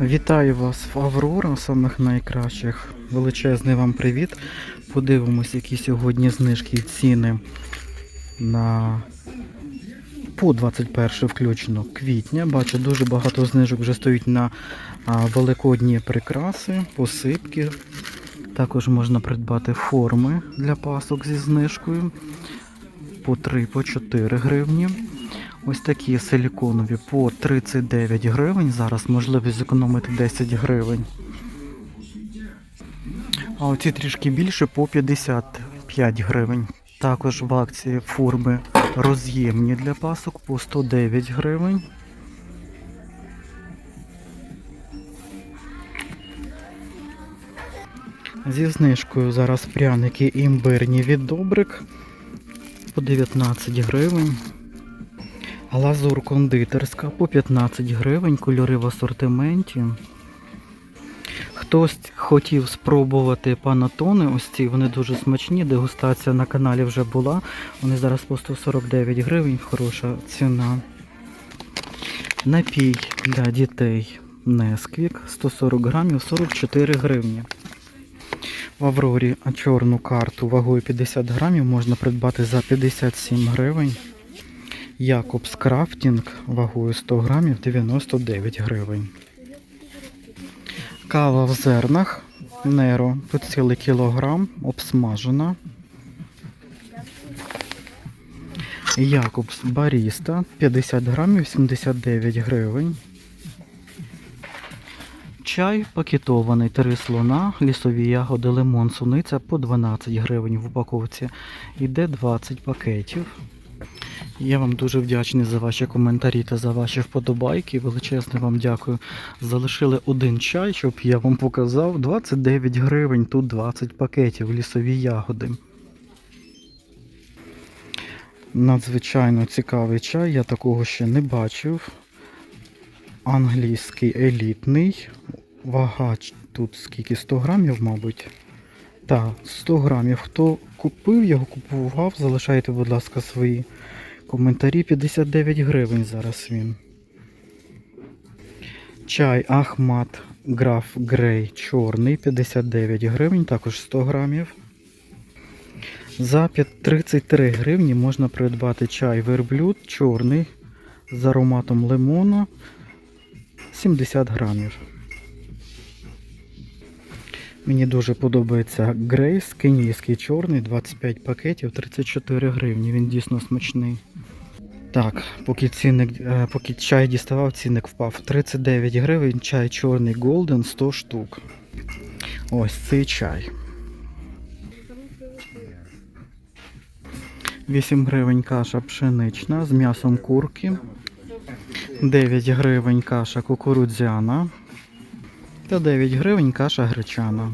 Вітаю вас в Аврора, самих найкращих. Величезний вам привіт. Подивимось, які сьогодні знижки і ціни на по 21 включно квітня. Бачу, дуже багато знижок вже стоїть на великодні прикраси, посипки. Також можна придбати форми для пасок зі знижкою по 3 по 4 гривні. Ось такі силіконові по 39 гривень. Зараз можливість зекономити 10 гривень. А оці трішки більше по 55 гривень. Також в акції форми роз'ємні для пасок по 109 гривень. Зі знижкою зараз пряники імбирні від добрик по 19 гривень. Глазур кондитерська по 15 гривень, кольори в асортименті. Хтось хотів спробувати панатони, ось ці, вони дуже смачні, дегустація на каналі вже була. Вони зараз по 149 гривень, хороша ціна. Напій для дітей Несквік 140 грамів 44 гривні. В Аврорі чорну карту вагою 50 грамів можна придбати за 57 гривень. Якобс Крафтінг вагою 100 грамів 99 гривень. Кава в зернах Неро тут цілий кілограм, обсмажена. Якобс Баріста 50 грамів 79 гривень. Чай пакетований, три слона, лісові ягоди, лимон, суниця по 12 гривень в упаковці. Іде 20 пакетів. Я вам дуже вдячний за ваші коментарі та за ваші вподобайки. Величезне вам дякую. Залишили один чай, щоб я вам показав. 29 гривень, тут 20 пакетів, лісові ягоди. Надзвичайно цікавий чай, я такого ще не бачив. Англійський елітний. Вага тут скільки? 100 грамів, мабуть. Так, 100 грамів. Хто купив його, купував, залишайте, будь ласка, свої коментарі. 59 гривень зараз він. Чай Ахмат Граф Грей чорний 59 гривень, також 100 грамів. За 33 гривні можна придбати чай верблюд чорний з ароматом лимону 70 грамів. Мені дуже подобається Грейс, кенійський чорний, 25 пакетів, 34 гривні. Він дійсно смачний. Так, поки цінник, е, поки чай діставав, цінник впав. 39 гривень, чай чорний Golden 100 штук. Ось цей чай. 8 гривень каша пшенична з м'ясом курки. 9 гривень каша кукурудзяна. Та 9 гривень каша гречана.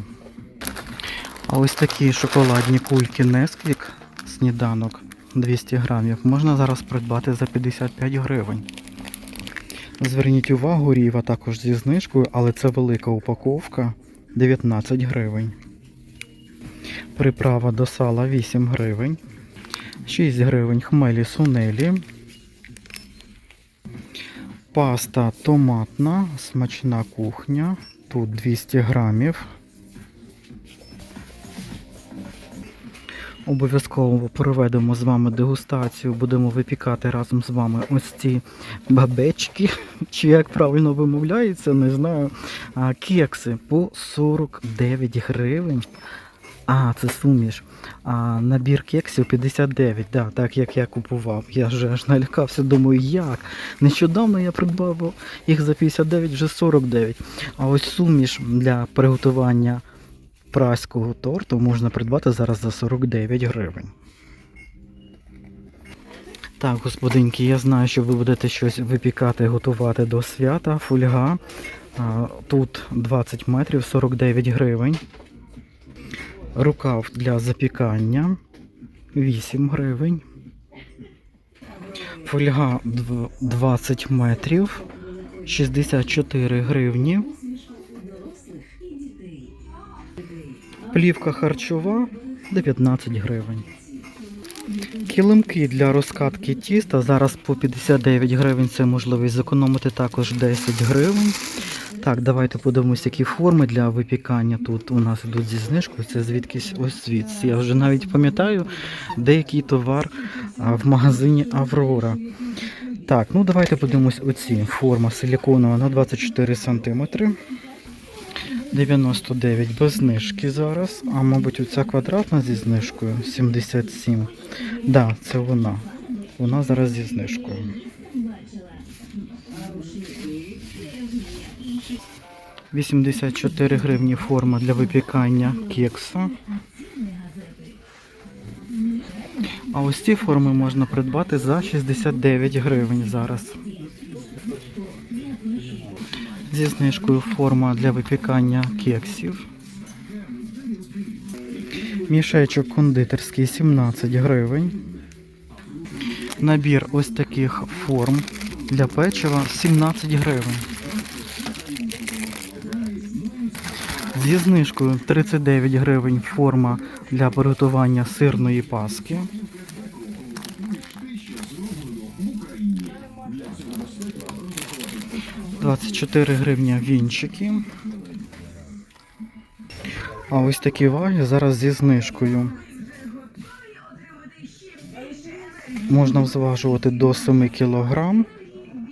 А ось такі шоколадні кульки Nesquik сніданок 200 грамів можна зараз придбати за 55 гривень. Зверніть увагу, ріва також зі знижкою, але це велика упаковка 19 гривень. Приправа до сала 8 гривень. 6 гривень хмелі сунелі. Паста томатна, смачна кухня. Тут 200 грамів. Обов'язково проведемо з вами дегустацію, будемо випікати разом з вами ось ці бабечки, чи як правильно вимовляється, не знаю. Кекси по 49 гривень. А, це суміш. А, набір кексів 59, да, так як я купував. Я вже аж налякався, думаю, як. Нещодавно я придбав їх за 59, вже 49. А ось суміш для приготування праського торту можна придбати зараз за 49 гривень. Так, господинки, я знаю, що ви будете щось випікати, готувати до свята. Фольга. Тут 20 метрів, 49 гривень. Рукав для запікання 8 гривень. Фольга дв- 20 метрів 64 гривні. Плівка харчова 19 гривень. Килимки для розкатки тіста зараз по 59 гривень. Це можливість зекономити також 10 гривень. Так, давайте подивимось, які форми для випікання тут у нас йдуть зі знижкою. Це звідкись ось звідси. Я вже навіть пам'ятаю деякий товар в магазині Аврора. Так, ну давайте подивимось оці. Форма силіконова на 24 см. 99 без знижки зараз. А мабуть, оця квадратна зі знижкою 77. Да, це вона. Вона зараз зі знижкою. Вісімдесят чотири гривні форма для випікання кекса. А ось ці форми можна придбати за 69 гривень зараз. Зі знижкою форма для випікання кексів. Мішечок кондитерський 17 гривень. Набір ось таких форм для печива 17 гривень. Зі знижкою 39 гривень форма для приготування сирної паски. Двадцять чотири гривня вінчики. А ось такі ваги зараз зі знижкою. Можна зважувати до 7 кг.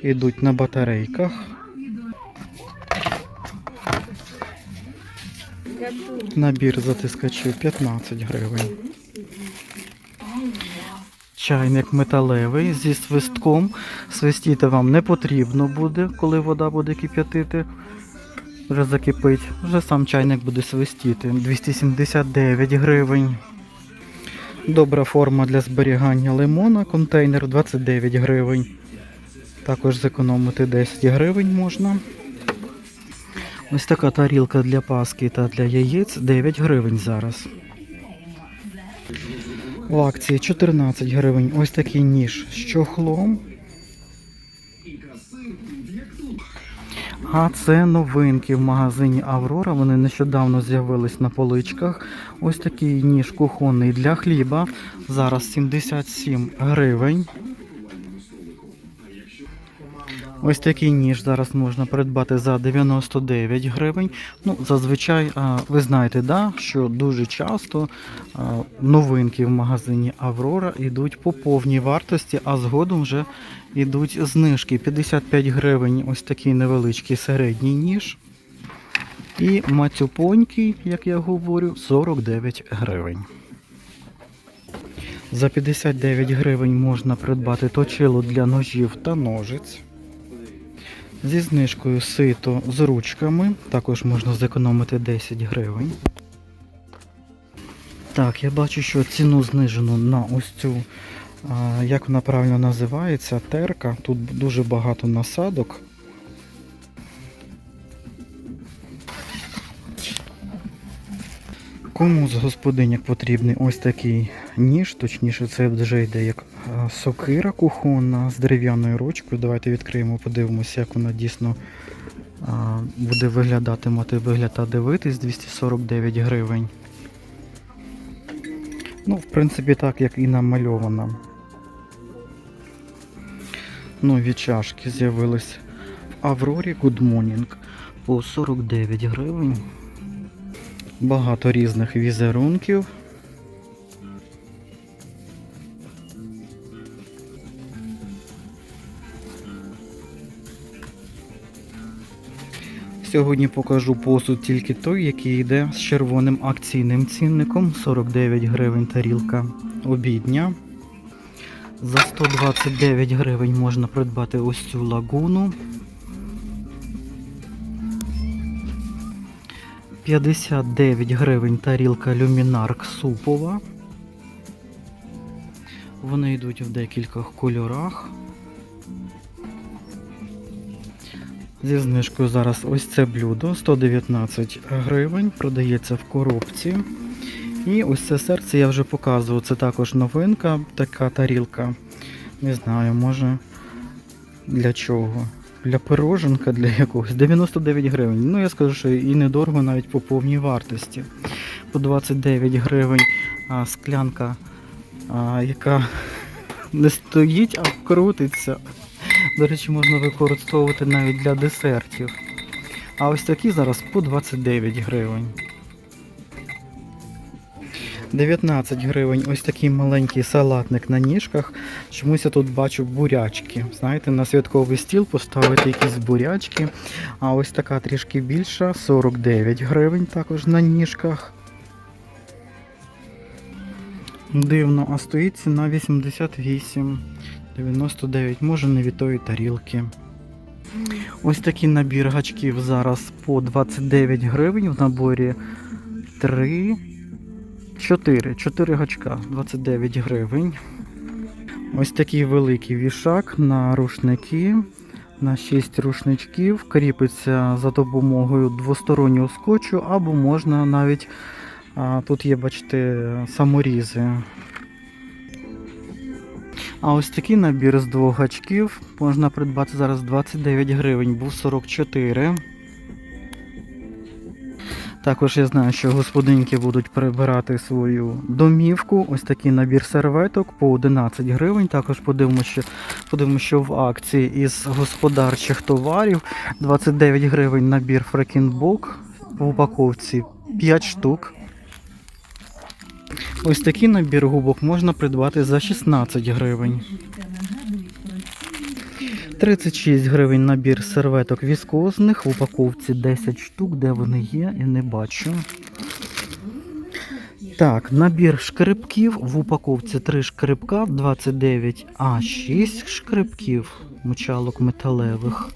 Ідуть на батарейках. Набір затискачів 15 гривень. Чайник металевий зі свистком. Свистіти вам не потрібно буде, коли вода буде кип'ятити. Вже закипить. Вже сам чайник буде свистіти. 279 гривень. Добра форма для зберігання лимона. Контейнер 29 гривень. Також зекономити 10 гривень можна. Ось така тарілка для паски та для яєць 9 гривень зараз. В акції 14 гривень. Ось такий ніж з чохлом. А це новинки в магазині Аврора. Вони нещодавно з'явились на поличках. Ось такий ніж кухонний для хліба. Зараз 77 гривень. Ось такий ніж зараз можна придбати за 99 гривень. Ну, зазвичай, ви знаєте, да, що дуже часто новинки в магазині Аврора йдуть по повній вартості, а згодом вже йдуть знижки. 55 гривень ось такий невеличкий середній ніж. І мацюпонький, як я говорю, 49 гривень. За 59 гривень можна придбати точило для ножів та ножиць. Зі знижкою сито з ручками. Також можна зекономити 10 гривень. Так, я бачу, що ціну знижено на ось цю, як вона правильно називається, терка. Тут дуже багато насадок. Кому з господиняк потрібний ось такий ніж, точніше це вже йде як сокира кухонна з дерев'яною ручкою. Давайте відкриємо, подивимося, як вона дійсно буде виглядати, мати вигляд та дивитись 249 гривень. Ну, в принципі, так, як і намальована. Нові чашки з'явились Аврорі Good Morning по 49 гривень. Багато різних візерунків. Сьогодні покажу посуд тільки той, який йде з червоним акційним цінником 49 гривень тарілка обідня. За 129 гривень можна придбати ось цю лагуну. 59 гривень тарілка люмінарк супова. Вони йдуть в декількох кольорах. Зі знижкою зараз ось це блюдо 119 гривень, продається в коробці. І ось це серце я вже показував. Це також новинка, така тарілка. Не знаю, може для чого. Для пироженка, для якогось. 99 гривень. Ну, я скажу, що і недорого навіть по повній вартості. По 29 гривень а, склянка, а, яка не стоїть, а крутиться. До речі, можна використовувати навіть для десертів. А ось такі зараз по 29 гривень. 19 гривень ось такий маленький салатник на ніжках. Чомусь я тут бачу бурячки. Знаєте, на святковий стіл поставити якісь бурячки. А ось така трішки більша, 49 гривень також на ніжках. Дивно, а стоїть ціна 88, 99, може не від тої тарілки. Ось такий набір гачків зараз по 29 гривень в наборі 3, 4, 4 гачка, 29 гривень. Ось такий великий вішак на рушники, на 6 рушничків. Кріпиться за допомогою двостороннього скотчу, або можна навіть, а, тут є, бачите, саморізи. А ось такий набір з двох гачків можна придбати зараз 29 гривень, був 44. Також я знаю, що господинки будуть прибирати свою домівку. Ось такий набір серветок по 11 гривень. Також подивимося, що, подивимося, що в акції із господарчих товарів 29 гривень набір фрекінбок в упаковці 5 штук. Ось такий набір губок можна придбати за 16 гривень. 36 гривень набір серветок віскозних в упаковці 10 штук, де вони є, і не бачу. Так, набір шкребків в упаковці 3 шкребка 29, а 6 шкребків мочалок металевих.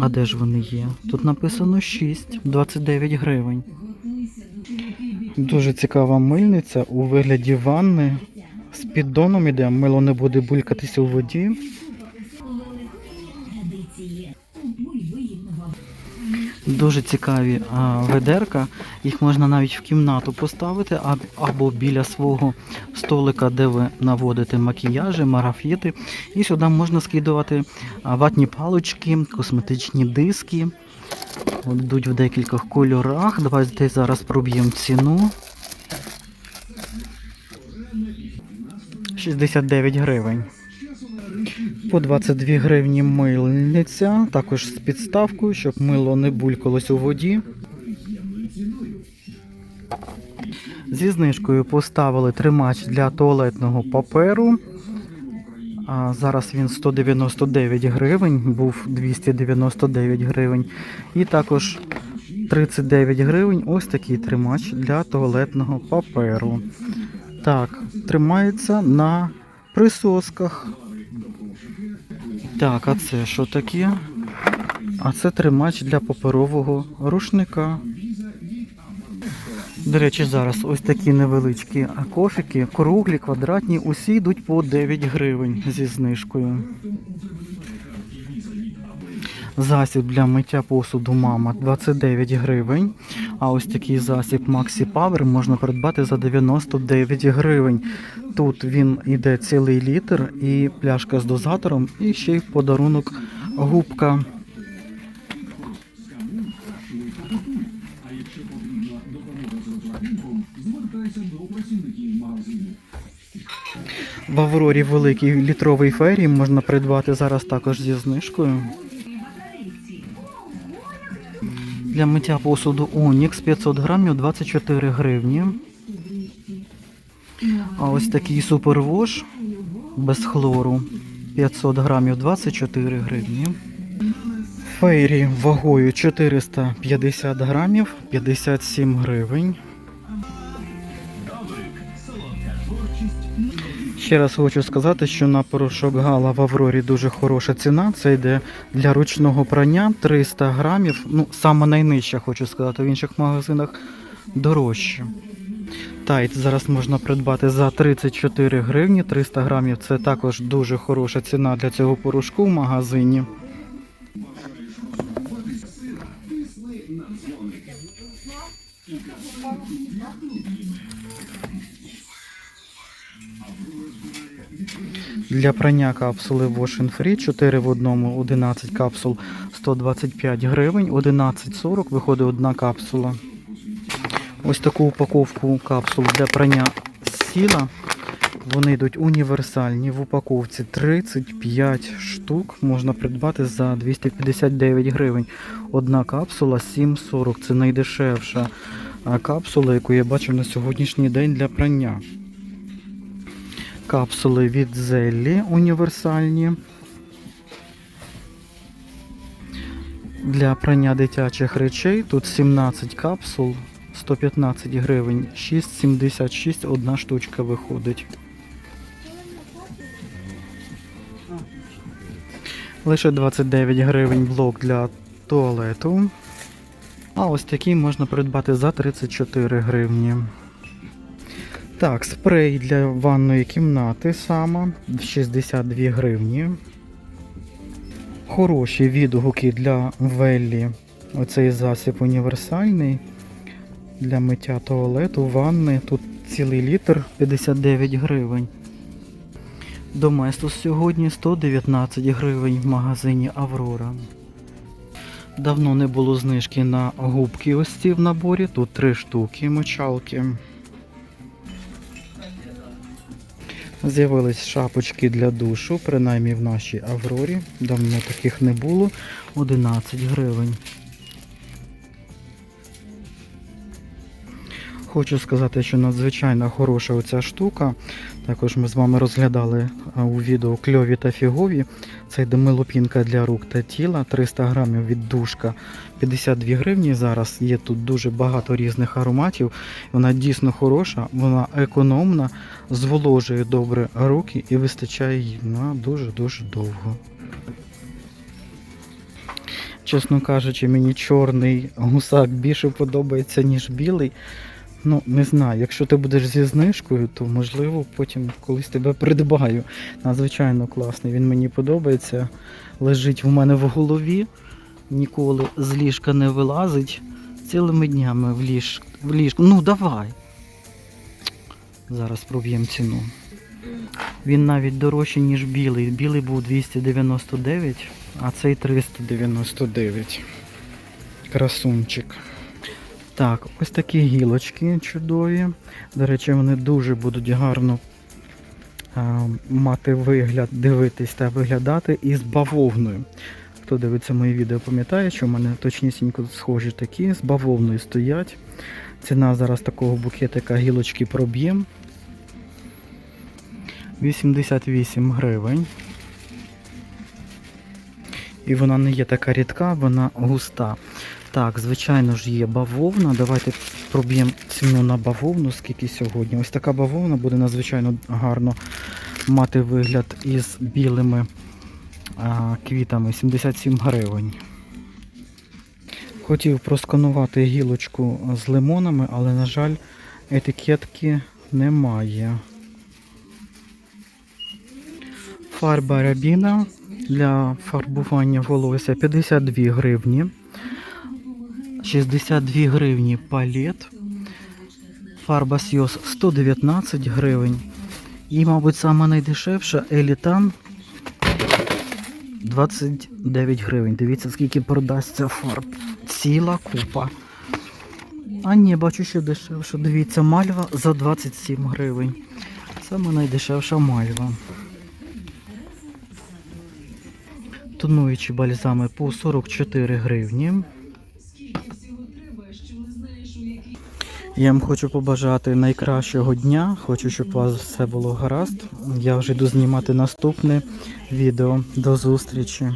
А де ж вони є? Тут написано 6, 29 гривень. Дуже цікава мильниця у вигляді ванни. З піддоном іде, мило не буде булькатися у воді. Дуже цікаві а, ведерка. Їх можна навіть в кімнату поставити або біля свого столика, де ви наводите макіяжі, марафети. І сюди можна скидувати ватні палички, косметичні диски. От Йдуть в декількох кольорах. Давайте зараз проб'ємо ціну. 69 гривень. По 22 гривні мильниця, також з підставкою, щоб мило не булькалось у воді. Зі знижкою поставили тримач для туалетного паперу. А зараз він 199 гривень, був 299 гривень. І також 39 гривень ось такий тримач для туалетного паперу. Так, тримається на присосках. Так, а це що таке? А це тримач для паперового рушника. До речі, зараз ось такі невеличкі кофіки, круглі, квадратні, усі йдуть по 9 гривень зі знижкою. Засіб для миття посуду мама 29 гривень. А ось такий засіб Maxi Power можна придбати за 99 гривень. Тут він іде цілий літр і пляшка з дозатором, і ще й подарунок губка. В Аврорі великий літровий ферій можна придбати зараз також зі знижкою. Для миття посуду Онікс 500 грамів 24 гривні. А ось такий супервош без хлору 500 грамів 24 гривні. Фейрі вагою 450 грамів 57 гривень. Ще раз хочу сказати, що на порошок Гала в Аврорі дуже хороша ціна. Це йде для ручного прання 300 грамів. Ну, саме найнижча, хочу сказати, в інших магазинах дорожче. Тайт зараз можна придбати за 34 гривні. 300 грамів це також дуже хороша ціна для цього порошку в магазині. Для прання капсули Wash Free 4 в одному, 11 капсул 125 гривень, 11,40 виходить одна капсула. Ось таку упаковку капсул для прання сіла Вони йдуть універсальні в упаковці 35 штук. Можна придбати за 259 гривень. Одна капсула 7,40. Це найдешевша капсула, яку я бачив на сьогоднішній день для прання. Капсули від Зеллі універсальні. Для прання дитячих речей тут 17 капсул, 115 гривень, 6,76 одна штучка виходить. Лише 29 гривень блок для туалету. А ось такий можна придбати за 34 гривні. Так, спрей для ванної кімнати сама 62 гривні. Хороші відгуки для Веллі. Оцей засіб універсальний для миття туалету, ванни. Тут цілий літр 59 гривень. Доместос сьогодні 119 гривень в магазині Аврора. Давно не було знижки на губки ось ці в наборі. Тут три штуки мочалки. З'явились шапочки для душу, принаймні в нашій Аврорі. Давно таких не було. 11 гривень. Хочу сказати, що надзвичайно хороша оця штука. Також ми з вами розглядали у відео кльові та фігові. Це йде милопінка для рук та тіла, 300 грамів від душка, 52 гривні. Зараз є тут дуже багато різних ароматів. Вона дійсно хороша, вона економна, зволожує добре руки і вистачає її на дуже-дуже довго. Чесно кажучи, мені чорний гусак більше подобається, ніж білий. Ну, не знаю, якщо ти будеш зі знижкою, то можливо потім колись тебе придбаю. Надзвичайно класний. Він мені подобається. Лежить в мене в голові, ніколи з ліжка не вилазить. Цілими днями в, ліж... в ліжку. Ну давай. Зараз проб'ємо ціну. Він навіть дорожчий, ніж білий. Білий був 299, а цей 399. Красунчик. Так, ось такі гілочки чудові. До речі, вони дуже будуть гарно а, мати вигляд, дивитись та виглядати із бавовною. Хто дивиться мої відео, пам'ятає, що в мене точнісінько схожі такі, з бавовною стоять. Ціна зараз такого букетика гілочки проб'єм. 88 гривень. І вона не є така рідка, вона густа. Так, звичайно ж є бавовна. Давайте проб'ємо ціну на бавовну, скільки сьогодні. Ось така бавовна буде надзвичайно гарно мати вигляд із білими а, квітами. 77 гривень. Хотів просканувати гілочку з лимонами, але, на жаль, етикетки немає. Фарба рябіна для фарбування волосся 52 гривні. 62 гривні палет. Фарба Сйоз 119 гривень. І, мабуть, сама найдешевша Елітан 29 гривень. Дивіться, скільки продасться фарб. Ціла купа. А ні, бачу, що дешевше. Дивіться, мальва за 27 гривень. Саме найдешевша мальва. Тонуючі бальзами по 44 гривні. Я вам хочу побажати найкращого дня. Хочу, щоб у вас все було гаразд. Я вже йду знімати наступне відео. До зустрічі.